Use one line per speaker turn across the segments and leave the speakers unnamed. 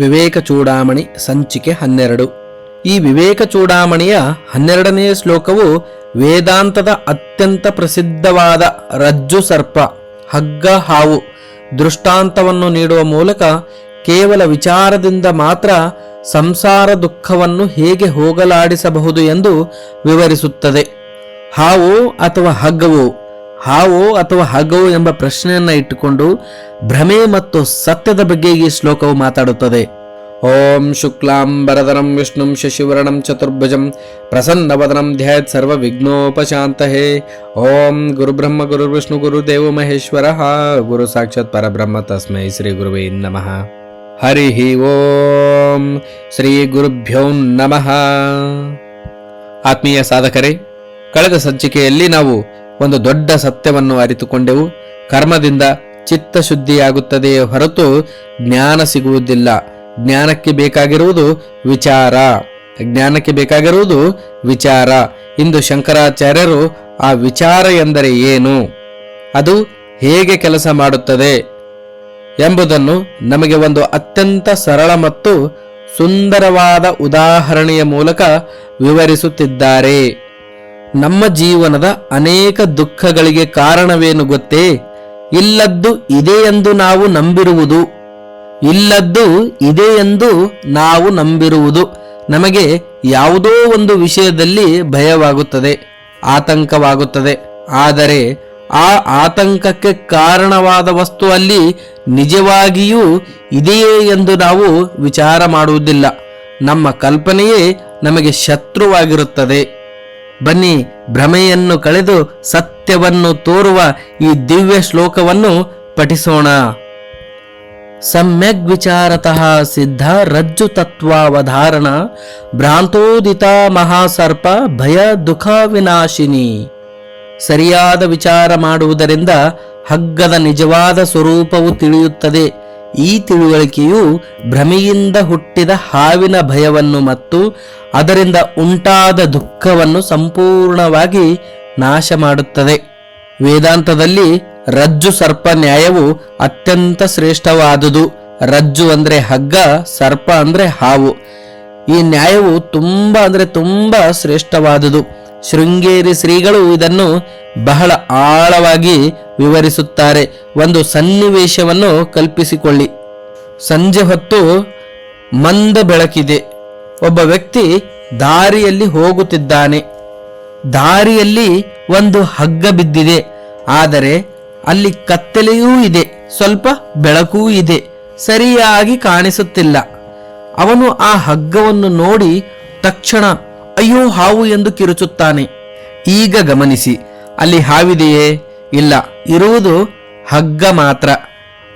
ವಿವೇಕ ಚೂಡಾಮಣಿ ಸಂಚಿಕೆ ಹನ್ನೆರಡು. ಈ ವಿವೇಕ ಚೂಡಾಮಣಿಯ ಹನ್ನೆರಡನೆಯ ಶ್ಲೋಕವು ವೇದಾಂತದ ಅತ್ಯಂತ ಪ್ರಸಿದ್ಧವಾದ ರಜ್ಜು ಸರ್ಪ, ಹಗ್ಗ, ಹಾವು ದೃಷ್ಟಾಂತವನ್ನು ನೀಡುವ ಮೂಲಕ ಕೇವಲ ವಿಚಾರದಿಂದ ಮಾತ್ರ ಸಂಸಾರ ದುಃಖವನ್ನು ಹೇಗೆ ಹೋಗಲಾಡಿಸಬಹುದು ಎಂದು ವಿವರಿಸುತ್ತದೆ. ಹಾವು ಅಥವಾ ಹಗ್ಗವು ಹಾವು ಅಥವಾ ಹಗ್ಗವು ಎಂಬ ಪ್ರಶ್ನೆಯನ್ನ ಇಟ್ಟುಕೊಂಡು ಭ್ರಮೆ ಮತ್ತು ಸತ್ಯದ ಬಗ್ಗೆ ಈ ಶ್ಲೋಕವು ಮಾತಾಡುತ್ತದೆ. ಓಂ ಶುಕ್ಲಾಂ ಶುಕ್ಲಾಂಬರದರಂ ವಿಷ್ಣುಂ ಶಶಿವರ್ಣಂ ಚತುರ್ಭುಜಂ ಪ್ರಸನ್ನವದನಂ ಧ್ಯಾತ್ ಸರ್ವ ವಿಘ್ನೋಪಶಾಂತಹೇ ಓಂ ಗುರುಬ್ರಹ್ಮ ಗುರುರ್ವಿಷ್ಣು ಗುರುದೇವ ಮಹೇಶ್ವರ. ಗುರು ಸಾಕ್ಷಾತ್ ಪರಬ್ರಹ್ಮ ತಸ್ಮೈ ಶ್ರೀ ಗುರುವೇ ನಮಃ. ಹರಿ ಓಂ ಶ್ರೀ ಗುರುಭ್ಯೋ ನಮಃ. ಆತ್ಮೀಯ ಸಾಧಕರೇ, ಕಳೆದ ಸಂಚಿಕೆಯಲ್ಲಿ ನಾವು ಒಂದು ದೊಡ್ಡ ಸತ್ಯವನ್ನು ಅರಿತುಕೊಂಡೆವು. ಕರ್ಮದಿಂದ ಚಿತ್ತ ಶುದ್ಧಿಯಾಗುತ್ತದೆಯೇ ಹೊರತು ಜ್ಞಾನ ಸಿಗುವುದಿಲ್ಲ. ಜ್ಞಾನಕ್ಕೆ ಬೇಕಾಗಿರುವುದು ವಿಚಾರ. ಜ್ಞಾನಕ್ಕೆ ಬೇಕಾಗಿರುವುದು ವಿಚಾರ. ಇಂದು ಶಂಕರಾಚಾರ್ಯರು ಆ ವಿಚಾರ ಎಂದರೆ ಏನು? ಅದು ಹೇಗೆ ಕೆಲಸ ಮಾಡುತ್ತದೆ? ಎಂಬುದನ್ನು ನಮಗೆ ಒಂದು ಅತ್ಯಂತ ಸರಳ ಮತ್ತು ಸುಂದರವಾದ ಉದಾಹರಣೆಯ ಮೂಲಕ ವಿವರಿಸುತ್ತಿದ್ದಾರೆ. ನಮ್ಮ ಜೀವನದ ಅನೇಕ ದುಃಖಗಳಿಗೆ ಕಾರಣವೇನು ಗೊತ್ತೇ? ಇಲ್ಲದ್ದು ಇದೆ ಎಂದು ನಾವು ನಂಬಿರುವುದು. ಇಲ್ಲದ್ದು ಇದೆ ಎಂದು ನಾವು ನಂಬಿರುವುದು. ನಮಗೆ ಯಾವುದೋ ಒಂದು ವಿಷಯದಲ್ಲಿ ಭಯವಾಗುತ್ತದೆ, ಆತಂಕವಾಗುತ್ತದೆ. ಆದರೆ ಆ ಆತಂಕಕ್ಕೆ ಕಾರಣವಾದ ವಸ್ತು ಅಲ್ಲಿ ನಿಜವಾಗಿಯೂ ಇದೆಯೇ ಎಂದು ನಾವು ವಿಚಾರ ಮಾಡುವುದಿಲ್ಲ. ನಮ್ಮ ಕಲ್ಪನೆಯೇ ನಮಗೆ ಶತ್ರುವಾಗಿರುತ್ತದೆ. ಬನ್ನಿ ಭ್ರಮೆಯನ್ನು ಕಳೆದು ಸತ್ಯವನ್ನು ತೋರುವ ಈ ದಿವ್ಯ ಶ್ಲೋಕವನ್ನು ಪಠಿಸೋಣ. ಸಮ್ಯಗ್ ವಿಚಾರತಃ ಸಿದ್ಧ ರಜ್ಜು ತತ್ವಾವಧಾರಣ ಭ್ರಾಂತೋದಿತ ಮಹಾಸರ್ಪ ಭಯ ದುಃಖ ವಿನಾಶಿನಿ. ಸರಿಯಾದ ವಿಚಾರ ಮಾಡುವುದರಿಂದ ಹಗ್ಗದ ನಿಜವಾದ ಸ್ವರೂಪವು ತಿಳಿಯುತ್ತದೆ. ಈ ತಿಳುವಳಿಕೆಯು ಭ್ರಮೆಯಿಂದ ಹುಟ್ಟಿದ ಹಾವಿನ ಭಯವನ್ನು ಮತ್ತು ಅದರಿಂದ ಉಂಟಾದ ದುಃಖವನ್ನು ಸಂಪೂರ್ಣವಾಗಿ ನಾಶ ಮಾಡುತ್ತದೆ. ವೇದಾಂತದಲ್ಲಿ ರಜ್ಜು ಸರ್ಪ ನ್ಯಾಯವು ಅತ್ಯಂತ ಶ್ರೇಷ್ಠವಾದುದು. ರಜ್ಜು ಅಂದ್ರೆ ಹಗ್ಗ, ಸರ್ಪ ಅಂದ್ರೆ ಹಾವು. ಈ ನ್ಯಾಯವು ತುಂಬಾ ಅಂದ್ರೆ ತುಂಬಾ ಶ್ರೇಷ್ಠವಾದುದು. ಶೃಂಗೇರಿ ಶ್ರೀಗಳು ಇದನ್ನು ಬಹಳ ಆಳವಾಗಿ ವಿವರಿಸುತ್ತಾರೆ. ಒಂದು ಸನ್ನಿವೇಶವನ್ನು ಕಲ್ಪಿಸಿಕೊಳ್ಳಿ. ಸಂಜೆ ಹೊತ್ತು ಮಂದ ಬೆಳಕಿದೆ. ಒಬ್ಬ ವ್ಯಕ್ತಿ ದಾರಿಯಲ್ಲಿ ಹೋಗುತ್ತಿದ್ದಾನೆ. ದಾರಿಯಲ್ಲಿ ಒಂದು ಹಗ್ಗ ಬಿದ್ದಿದೆ. ಆದರೆ ಅಲ್ಲಿ ಕತ್ತಲೆಯೂ ಇದೆ. ಸ್ವಲ್ಪ ಬೆಳಕೂ ಇದೆ. ಸರಿಯಾಗಿ ಕಾಣಿಸುತ್ತಿಲ್ಲ. ಅವನು ಆ ಹಗ್ಗವನ್ನು ನೋಡಿ ತಕ್ಷಣ ಅಯ್ಯೋ, ಹಾವು ಎಂದು ಕಿರುಚುತ್ತಾನೆ. ಈಗ ಗಮನಿಸಿ, ಅಲ್ಲಿ ಹಾವಿದೆಯೇ? ಇಲ್ಲ. ಇರುವುದು ಹಗ್ಗ ಮಾತ್ರ.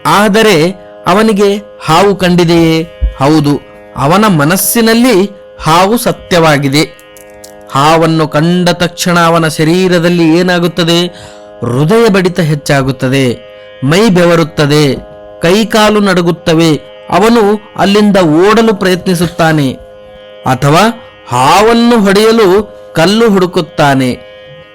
ಆದರೆ ಅವನಿಗೆ ಹಾವು ಕಂಡಿದೆಯೇ? ಹೌದು. ಅವನ ಮನಸ್ಸಿನಲ್ಲಿ ಹಾವು ಸತ್ಯವಾಗಿದೆ. ಹಾವನ್ನು ಕಂಡ ತಕ್ಷಣ ಅವನ ಶರೀರದಲ್ಲಿ ಏನಾಗುತ್ತದೆ? ಹೃದಯ ಬಡಿತ ಹೆಚ್ಚಾಗುತ್ತದೆ. ಮೈ ಬೆವರುತ್ತದೆ. ಕೈಕಾಲು ನಡುಗುತ್ತವೆ. ಅವನು ಅಲ್ಲಿಂದ ಓಡಲು ಪ್ರಯತ್ನಿಸುತ್ತಾನೆ. ಅಥವಾ ಹಾವನ್ನು ಹೊಡೆಯಲು ಕಲ್ಲು ಹುಡುಕುತ್ತಾನೆ.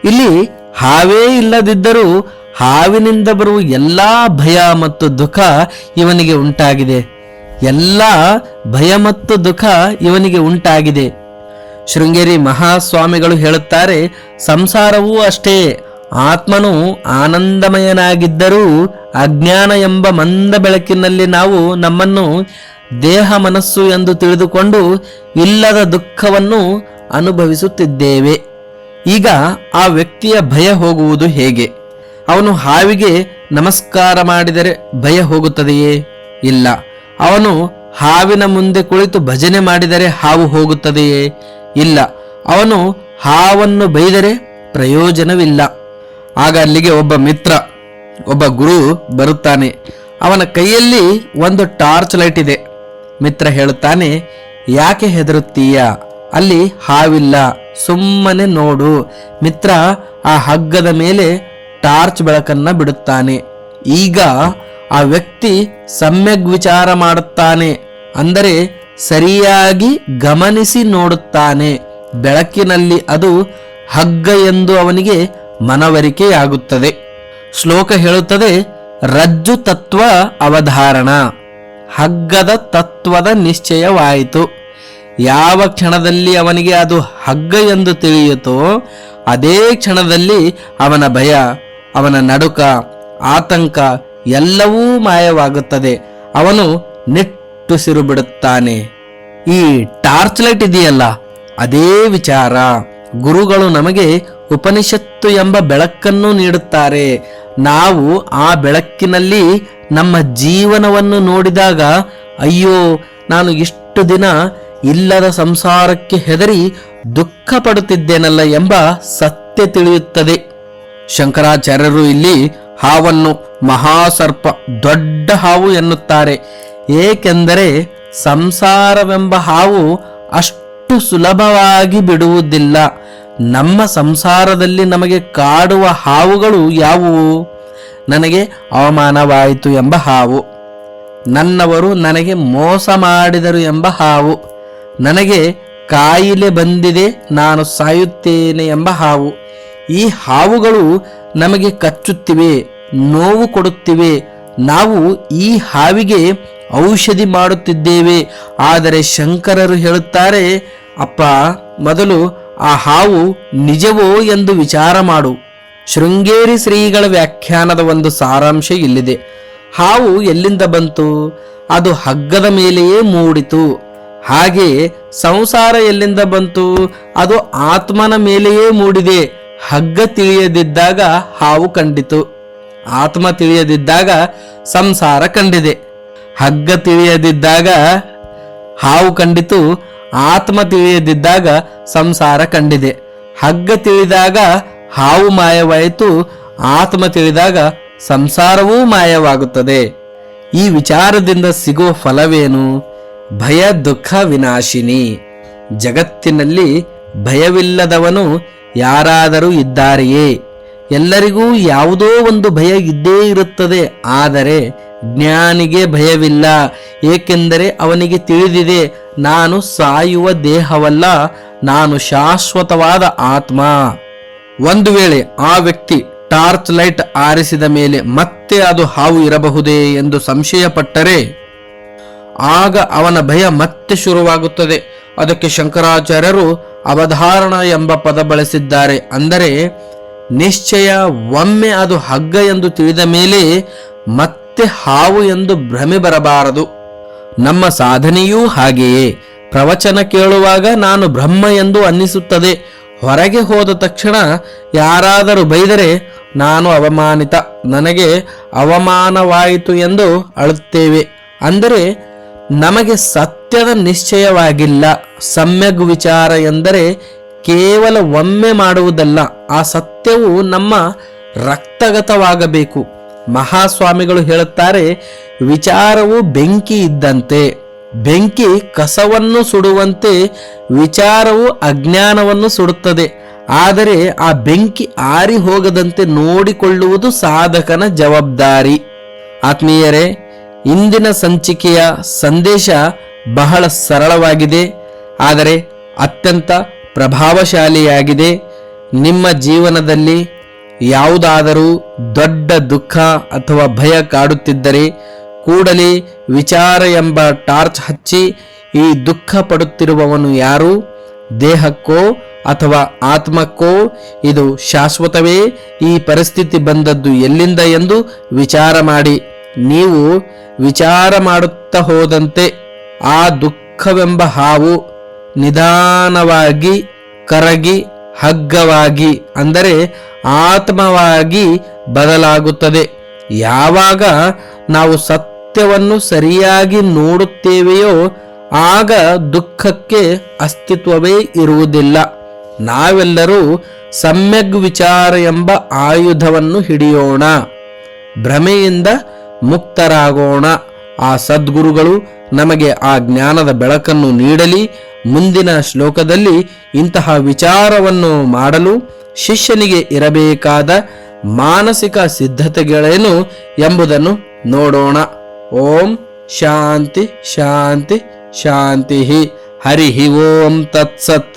ಇಲ್ಲಿ ಹಾವೇ ಇಲ್ಲದಿದ್ದರೂ ಹಾವಿನಿಂದ ಬರುವ ಎಲ್ಲಾ ಭಯ ಮತ್ತು ದುಃಖ ಇವನಿಗೆ ಉಂಟಾಗಿದೆ. ಎಲ್ಲ ಭಯ ಮತ್ತು ದುಃಖ ಇವನಿಗೆ ಉಂಟಾಗಿದೆ. ಶೃಂಗೇರಿ ಮಹಾಸ್ವಾಮಿಗಳು ಹೇಳುತ್ತಾರೆ, ಸಂಸಾರವೂ ಅಷ್ಟೇ, ಆತ್ಮನು ಆನಂದಮಯನಾಗಿದ್ದರೂ ಅಜ್ಞಾನ ಎಂಬ ಮಂದ ಬೆಳಕಿನಲ್ಲಿ ನಾವು ನಮ್ಮನ್ನು ದೇಹ ಮನಸ್ಸು ಎಂದು ತಿಳಿದುಕೊಂಡು ಇಲ್ಲದ ದುಃಖವನ್ನು ಅನುಭವಿಸುತ್ತಿದ್ದೇವೆ. ಈಗ ಆ ವ್ಯಕ್ತಿಯ ಭಯ ಹೋಗುವುದು ಹೇಗೆ? ಅವನು ಹಾವಿಗೆ ನಮಸ್ಕಾರ ಮಾಡಿದರೆ ಭಯ ಹೋಗುತ್ತದೆಯೇ? ಇಲ್ಲ. ಅವನು ಹಾವಿನ ಮುಂದೆ ಕುಳಿತು ಭಜನೆ ಮಾಡಿದರೆ ಹಾವು ಹೋಗುತ್ತದೆಯೇ? ಇಲ್ಲ. ಅವನು ಹಾವನ್ನು ಬೈದರೆ ಪ್ರಯೋಜನವಿಲ್ಲ. ಆಗ ಅಲ್ಲಿಗೆ ಒಬ್ಬ ಮಿತ್ರ, ಒಬ್ಬ ಗುರು ಬರುತ್ತಾನೆ. ಅವನ ಕೈಯಲ್ಲಿ ಒಂದು ಟಾರ್ಚ್ ಲೈಟ್ ಇದೆ. ಮಿತ್ರ ಹೇಳುತ್ತಾನೆ, ಯಾಕೆ ಹೆದರುತ್ತೀಯ? ಅಲ್ಲಿ ಹಾವಿಲ್ಲ, ಸುಮ್ಮನೆ ನೋಡು. ಮಿತ್ರ ಆ ಹಗ್ಗದ ಮೇಲೆ ಟಾರ್ಚ್ ಬೆಳಕನ್ನ ಬಿಡುತ್ತಾನೆ. ಈಗ ಆ ವ್ಯಕ್ತಿ ಸಮ್ಯಗ್ ವಿಚಾರ ಮಾಡುತ್ತಾನೆ, ಅಂದರೆ ಸರಿಯಾಗಿ ಗಮನಿಸಿ ನೋಡುತ್ತಾನೆ. ಬೆಳಕಿನಲ್ಲಿ ಅದು ಹಗ್ಗ ಎಂದು ಅವನಿಗೆ ಮನವರಿಕೆಯಾಗುತ್ತದೆ. ಶ್ಲೋಕ ಹೇಳುತ್ತದೆ, ರಜ್ಜು ತತ್ವ ಅವಧಾರಣ. ಹಗ್ಗದ ತತ್ವದ ನಿಶ್ಚಯವಾಯಿತು. ಯಾವ ಕ್ಷಣದಲ್ಲಿ ಅವನಿಗೆ ಅದು ಹಗ್ಗ ಎಂದು ತಿಳಿಯಿತೋ ಅದೇ ಕ್ಷಣದಲ್ಲಿ ಅವನ ಭಯ, ಅವನ ನಡುಕ, ಆತಂಕ ಎಲ್ಲವೂ ಮಾಯವಾಗುತ್ತದೆ. ಅವನು ನಿಟ್ಟುಸಿರು ಬಿಡುತ್ತಾನೆ ಈ ಟಾರ್ಚ್ ಲೈಟ್ ಇದೆಯಲ್ಲ, ಅದೇ ವಿಚಾರ. ಗುರುಗಳು ನಮಗೆ ಉಪನಿಷತ್ತು ಎಂಬ ಬೆಳಕನ್ನು ನೀಡುತ್ತಾರೆ. ನಾವು ಆ ಬೆಳಕಿನಲ್ಲಿ ನಮ್ಮ ಜೀವನವನ್ನು ನೋಡಿದಾಗ, ಅಯ್ಯೋ, ನಾನು ಇಷ್ಟು ದಿನ ಇಲ್ಲದ ಸಂಸಾರಕ್ಕೆ ಹೆದರಿ ದುಃಖ ಪಡುತ್ತಿದ್ದೇನಲ್ಲ ಎಂಬ ಸತ್ಯ ತಿಳಿಯುತ್ತದೆ. ಶಂಕರಾಚಾರ್ಯರು ಇಲ್ಲಿ ಹಾವನ್ನು ಮಹಾಸರ್ಪ, ದೊಡ್ಡ ಹಾವು ಎನ್ನುತ್ತಾರೆ. ಏಕೆಂದರೆ ಸಂಸಾರವೆಂಬ ಹಾವು ಅಷ್ಟು ಸುಲಭವಾಗಿ ಬಿಡುವುದಿಲ್ಲ. ನಮ್ಮ ಸಂಸಾರದಲ್ಲಿ ನಮಗೆ ಕಾಡುವ ಹಾವುಗಳು ಯಾವುವು? ನನಗೆ ಅವಮಾನವಾಯಿತು ಎಂಬ ಹಾವು. ನನ್ನವರು ನನಗೆ ಮೋಸ ಮಾಡಿದರು ಎಂಬ ಹಾವು. ನನಗೆ ಕಾಯಿಲೆ ಬಂದಿದೆ, ನಾನು ಸಾಯುತ್ತೇನೆ ಎಂಬ ಹಾವು. ಈ ಹಾವುಗಳು ನಮಗೆ ಕಚ್ಚುತ್ತಿವೆ, ನೋವು ಕೊಡುತ್ತಿವೆ. ನಾವು ಈ ಹಾವಿಗೆ ಔಷಧಿ ಮಾಡುತ್ತಿದ್ದೇವೆ. ಆದರೆ ಶಂಕರರು ಹೇಳುತ್ತಾರೆ, ಅಪ್ಪ, ಮೊದಲು ಆ ಹಾವು ನಿಜವೋ ಎಂದು ವಿಚಾರ ಮಾಡು. ಶೃಂಗೇರಿ ಶ್ರೀಗಳ ವ್ಯಾಖ್ಯಾನದ ಒಂದು ಸಾರಾಂಶ ಇಲ್ಲಿದೆ. ಹಾವು ಎಲ್ಲಿಂದ ಬಂತು? ಅದು ಹಗ್ಗದ ಮೇಲೆಯೇ ಮೂಡಿತು. ಹಾಗೆ ಸಂಸಾರ ಎಲ್ಲಿಂದ ಬಂತು? ಅದು ಆತ್ಮನ ಮೇಲೆಯೇ ಮೂಡಿದೆ. ಹಗ್ಗ ತಿಳಿಯದಿದ್ದಾಗ ಹಾವು ಕಂಡಿತು. ಆತ್ಮ ತಿಳಿಯದಿದ್ದಾಗ ಸಂಸಾರ ಕಂಡಿದೆ. ಹಗ್ಗ ತಿಳಿಯದಿದ್ದಾಗ ಹಾವು ಕಂಡಿತು. ಆತ್ಮ ತಿಳಿಯದಿದ್ದಾಗ ಸಂಸಾರ ಕಂಡಿದೆ. ಹಗ್ಗ ತಿಳಿದಾಗ ಹಾವು ಮಾಯವಾಯಿತು, ಆತ್ಮ ತಿಳಿದಾಗ ಸಂಸಾರವೂ ಮಾಯವಾಗುತ್ತದೆ. ಈ ವಿಚಾರದಿಂದ ಸಿಗೋ ಫಲವೇನು? ಭಯ ದುಃಖ ವಿನಾಶಿನಿ. ಜಗತ್ತಿನಲ್ಲಿ ಭಯವಿಲ್ಲದವನು ಯಾರಾದರೂ ಇದ್ದಾರೆಯೇ? ಎಲ್ಲರಿಗೂ ಯಾವುದೋ ಒಂದು ಭಯ ಇದ್ದೇ ಇರುತ್ತದೆ, ಆದರೆ ಜ್ಞಾನಿಗೆ ಭಯವಿಲ್ಲ. ಏಕೆಂದರೆ ಅವನಿಗೆ ತಿಳಿದಿದೆ, ನಾನು ಸಾಯುವ ದೇಹವಲ್ಲ, ನಾನು ಶಾಶ್ವತವಾದ ಆತ್ಮ. ಒಂದು ವೇಳೆ ಆ ವ್ಯಕ್ತಿ ಟಾರ್ಚ್ ಲೈಟ್ ಆರಿಸಿದ ಮೇಲೆ ಮತ್ತೆ ಅದು ಹಾವು ಇರಬಹುದೇ ಎಂದು ಸಂಶಯಪಟ್ಟರೆ, ಆಗ ಅವನ ಭಯ ಮತ್ತೆ ಶುರುವಾಗುತ್ತದೆ. ಅದಕ್ಕೆ ಶಂಕರಾಚಾರ್ಯರು ಅವಧಾರಣ ಎಂಬ ಪದ ಬಳಸಿದ್ದಾರೆ. ಅಂದರೆ ನಿಶ್ಚಯ ಒಮ್ಮೆ ಅದು ಹಗ್ಗ ಎಂದು ತಿಳಿದ ಮೇಲೆ ಮತ್ತೆ ಹಾವು ಎಂದು ಭ್ರಮೆ ಬರಬಾರದು. ನಮ್ಮ ಸಾಧನೆಯೂ ಹಾಗೆಯೇ. ಪ್ರವಚನ ಕೇಳುವಾಗ ನಾನು ಬ್ರಹ್ಮ ಎಂದು ಅನ್ನಿಸುತ್ತದೆ. ಹೊರಗೆ ಹೋದ ತಕ್ಷಣ ಯಾರಾದರೂ ಬೈದರೆ ನಾನು ಅವಮಾನಿತ. ನನಗೆ ಅವಮಾನವಾಯಿತು ಎಂದು ಅಳುತ್ತೇವೆ. ಅಂದರೆ ನಮಗೆ ಸತ್ಯದ ನಿಶ್ಚಯವಾಗಿಲ್ಲ. ಸಮ್ಯಗ್ ವಿಚಾರ ಎಂದರೆ ಕೇವಲ ಒಮ್ಮೆ ಮಾಡುವುದಲ್ಲ, ಆ ಸತ್ಯವು ನಮ್ಮ ರಕ್ತಗತವಾಗಬೇಕು. ಮಹಾಸ್ವಾಮಿಗಳು ಹೇಳುತ್ತಾರೆ, ವಿಚಾರವು ಬೆಂಕಿ ಇದ್ದಂತೆ, ಬೆಂಕಿ ಕಸವನ್ನು ಸುಡುವಂತೆ ವಿಚಾರವು ಅಜ್ಞಾನವನ್ನು ಸುಡುತ್ತದೆ. ಆದರೆ ಆ ಬೆಂಕಿ ಆರಿ ಹೋಗದಂತೆ ನೋಡಿಕೊಳ್ಳುವುದು ಸಾಧಕನ ಜವಾಬ್ದಾರಿ. ಆತ್ಮೀಯರೇ, ಇಂದಿನ ಸಂಚಿಕೆಯ ಸಂದೇಶ ಬಹಳ ಸರಳವಾಗಿದೆ. ಆದರೆ ಅತ್ಯಂತ ಪ್ರಭಾವಶಾಲಿಯಾಗಿದೆ. ನಿಮ್ಮ ಜೀವನದಲ್ಲಿ ಯಾವುದಾದರೂ ದೊಡ್ಡ ದುಃಖ ಅಥವಾ ಭಯ ಕಾಡುತ್ತಿದ್ದರೆ ಕೂಡಲೇ ವಿಚಾರ ಎಂಬ ಟಾರ್ಚ್ ಹಚ್ಚಿ ಈ ದುಃಖ ಪಡುತ್ತಿರುವವನು ಯಾರು? ದೇಹಕ್ಕೋ ಅಥವಾ ಆತ್ಮಕ್ಕೋ? ಇದು ಶಾಶ್ವತವೇ? ಈ ಪರಿಸ್ಥಿತಿ ಬಂದದ್ದು ಎಲ್ಲಿಂದ ಎಂದು ವಿಚಾರ ಮಾಡಿ. ನೀವು ವಿಚಾರ ಮಾಡುತ್ತಾ ಹೋದಂತೆ ಆ ದುಃಖವೆಂಬ ಹಾವು ನಿಧಾನವಾಗಿ, ಕರಗಿ, ಹಗ್ಗವಾಗಿ, ಅಂದರೆ ಆತ್ಮವಾಗಿ ಬದಲಾಗುತ್ತದೆ. ಯಾವಾಗ ನಾವು ಸತ್ಯವನ್ನು ಸರಿಯಾಗಿ ನೋಡುತ್ತೇವೆಯೋ, ಆಗ ದುಃಖಕ್ಕೆ ಅಸ್ತಿತ್ವವೇ ಇರುವುದಿಲ್ಲ. ನಾವೆಲ್ಲರೂ ಸಮ್ಯಗ್ ವಿಚಾರ ಎಂಬ ಆಯುಧವನ್ನು ಹಿಡಿಯೋಣ, ಭ್ರಮೆಯಿಂದ ಮುಕ್ತರಾಗೋಣ. ಆ ಸದ್ಗುರುಗಳು ನಮಗೆ ಆ ಜ್ಞಾನದ ಬೆಳಕನ್ನು ನೀಡಲಿ ಮುಂದಿನ ಶ್ಲೋಕದಲ್ಲಿ ಇಂತಹ ವಿಚಾರವನ್ನು ಮಾಡಲು ಶಿಷ್ಯನಿಗೆ ಇರಬೇಕಾದ ಮಾನಸಿಕ ಸಿದ್ಧತೆಗಳೇನು ಎಂಬುದನ್ನು ನೋಡೋಣ. ಓಂ ಶಾಂತಿ ಶಾಂತಿ ಶಾಂತಿ ಹರಿ ಓಂ ತತ್ಸತ್.